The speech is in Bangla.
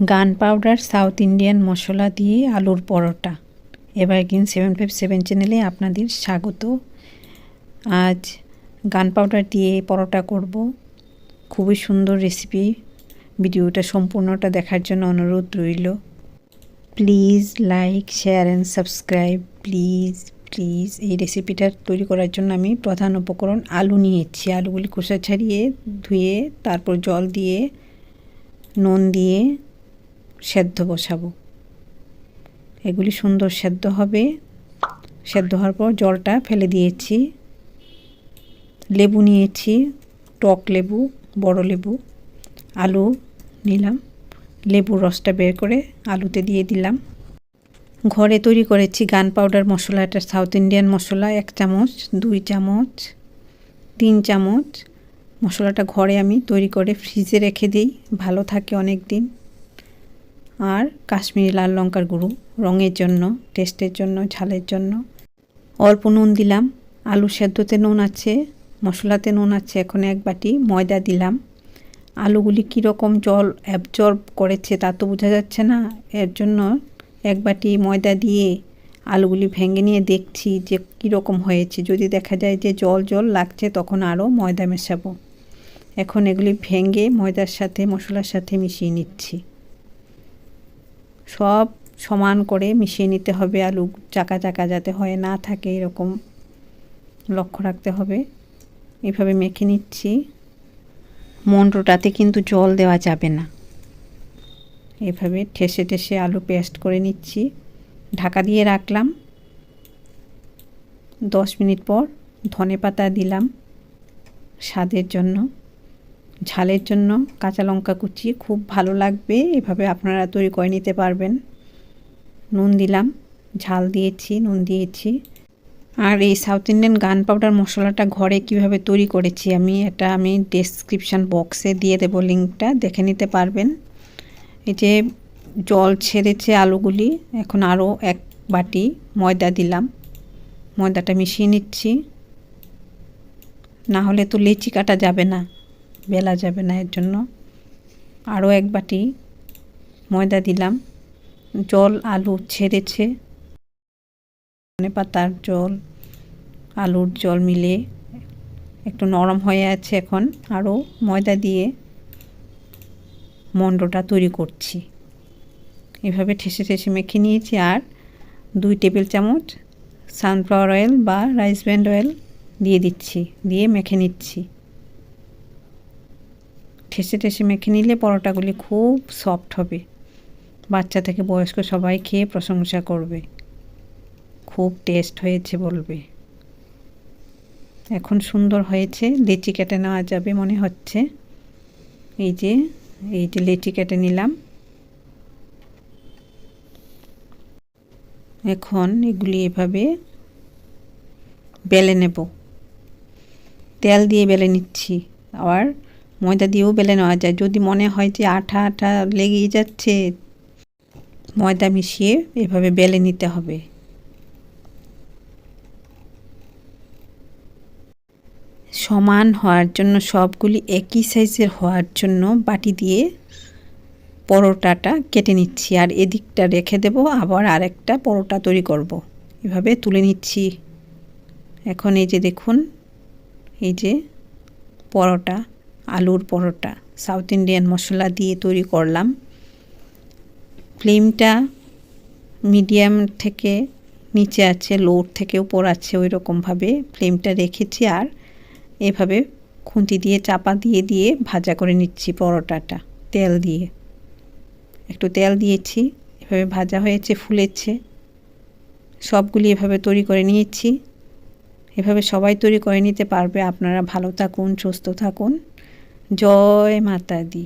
গান পাউডার, সাউথ ইন্ডিয়ান মশলা দিয়ে আলুর পরোটা। এবার গিন সেভেন ফাইভ সেভেন চ্যানেলে আপনাদের স্বাগত। আজ গান পাউডার দিয়ে পরোটা করব। খুবই সুন্দর রেসিপি। ভিডিওটা সম্পূর্ণটা দেখার জন্য অনুরোধ রইল। Please like, share and subscribe. Please please এই রেসিপিটা তৈরি করার জন্য আমি প্রধান উপকরণ আলু নিয়েছি। আলুগুলি খোসা ছাড়িয়ে ধুয়ে, তারপর জল দিয়ে, নুন দিয়ে সেদ্ধ বসাবো। এগুলি সুন্দর সেদ্ধ হবে। সেদ্ধ হওয়ার পর জলটা ফেলে দিয়েছি। লেবু নিয়েছি, টক লেবু, বড় লেবু, আলু নিলাম। লেবুর রসটা বের করে আলুতে দিয়ে দিলাম। ঘরে তৈরি করেছি গান পাউডার মশলা, এটা সাউথ ইন্ডিয়ান মশলা, এক চামচ, দুই চামচ, তিন চামচ। মশলাটা ঘরে আমি তৈরি করে ফ্রিজে রেখে দিই, ভালো থাকে অনেক দিন আর কাশ্মীরি লাল লঙ্কার গুঁড়ো, রঙের জন্য, টেস্টের জন্য, ঝালের জন্য। অল্প নুন দিলাম। আলু সেদ্ধতে নুন আছে, মশলাতে নুন আছে। এখন এক বাটি ময়দা দিলাম। আলুগুলি কীরকম জল অ্যাবজর্ব করেছে তা তো বোঝা যাচ্ছে না। এর জন্য এক বাটি ময়দা দিয়ে আলুগুলি ভেঙে নিয়ে দেখছি যে কীরকম হয়েছে। যদি দেখা যায় যে জল জল লাগছে, তখন আরও ময়দা মেশাবো। এখন এগুলি ভেঙে ময়দার সাথে, মশলার সাথে মিশিয়ে নিচ্ছি। সব সমান করে মিশিয়ে নিতে হবে আলু চাকা চাকা যাতে হয় না থাকে এরকম লক্ষ্য রাখতে হবে। এভাবে মেখে নিচ্ছি। মন্ডটাতে কিন্তু জল দেওয়া যাবে না। এভাবে ঠেসে ঠেসে আলু পেস্ট করে নিচ্ছি। ঢাকা দিয়ে রাখলাম। দশ মিনিট পর ধনে পাতা দিলাম স্বাদের জন্য। ঝালের জন্য কাঁচা লঙ্কা কুচি খুব ভালো লাগবে। এভাবে আপনারা তৈরি করে নিতে পারবেন। নুন দিলাম, ঝাল দিয়েছি, নুন দিয়েছি। আর এই সাউথ ইন্ডিয়ান গান পাউডার মশলাটা ঘরে কীভাবে তৈরি করেছি আমি, এটা আমি ডেসক্রিপশান বক্সে দিয়ে দেবো লিঙ্কটা দেখে নিতে পারবেন। এই যে জল ছেড়েছে আলুগুলি, এখন আরও এক বাটি ময়দা দিলাম। ময়দাটা মিশিয়ে নিচ্ছি। না হলে তো লেচি কাটা যাবে না। বেলা যাবে না এর জন্য। আরও এক বাটি ময়দা দিলাম। জল, আলু ছেড়েছে। ধনে পাতার জল, আলুর জল মিলে একটু নরম হয়ে আছে এখন। আরও ময়দা দিয়ে মন্ডটা তৈরি করছি। এভাবে ঠেসে ঠেসে মেখে নিয়েছি। আর দুই টেবিল চামচ সানফ্লাওয়ার অয়েল বা রাইস ব্যান্ড অয়েল দিয়ে দিচ্ছি, দিয়ে মেখে নিচ্ছি। ঠেসে ঠেসে মেখে নিলে পরোটাগুলি খুব সফট হবে। বাচ্চা থেকে বয়স্ক সবাই খেয়ে প্রশংসা করবে। খুব টেস্ট হয়েছে বলবে। এখন সুন্দর হয়েছে, লেচি কেটে নেওয়া যাবে মনে হচ্ছে। এই যে এই যে লেচি কেটে নিলাম। এখন এগুলি এভাবে বেলে নেব। তেল দিয়ে বেলে নিচ্ছি। আবার ময়দা দিয়েও বেলে নেওয়া যায়। যদি মনে হয় যে আঠা আঠা লেগেই যাচ্ছে, ময়দা মিশিয়ে এভাবে বেলে নিতে হবে। সমান হওয়ার জন্য, সবগুলি একই সাইজের হওয়ার জন্য বাটি দিয়ে পরোটাটা কেটে নিচ্ছি। আর এদিকটা রেখে দেব, আবার আরেকটা পরোটা তৈরি করব। এভাবে তুলে নিচ্ছি। এখন এই যে দেখুন, এই যে পরোটা। আলুর পরোটা সাউথ ইন্ডিয়ান মশলা দিয়ে তৈরি করলাম। ফ্লেমটা মিডিয়াম থেকে নিচে আছে লোর থেকে উপর আছে ওই রকমভাবে ফ্লেমটা রেখেছি আর এভাবে খুন্তি দিয়ে, চাপা দিয়ে দিয়ে ভাজা করে নিচ্ছি পরোটাটা, তেল দিয়ে। একটু তেল দিয়েছি, এভাবে ভাজা হয়েছে, ফুলেছে। সবগুলি এভাবে তৈরি করে নিয়েছি। এভাবে সবাই তৈরি করে নিতে পারবে। আপনারা ভালো থাকুন, সুস্থ থাকুন। জয় মাতা দি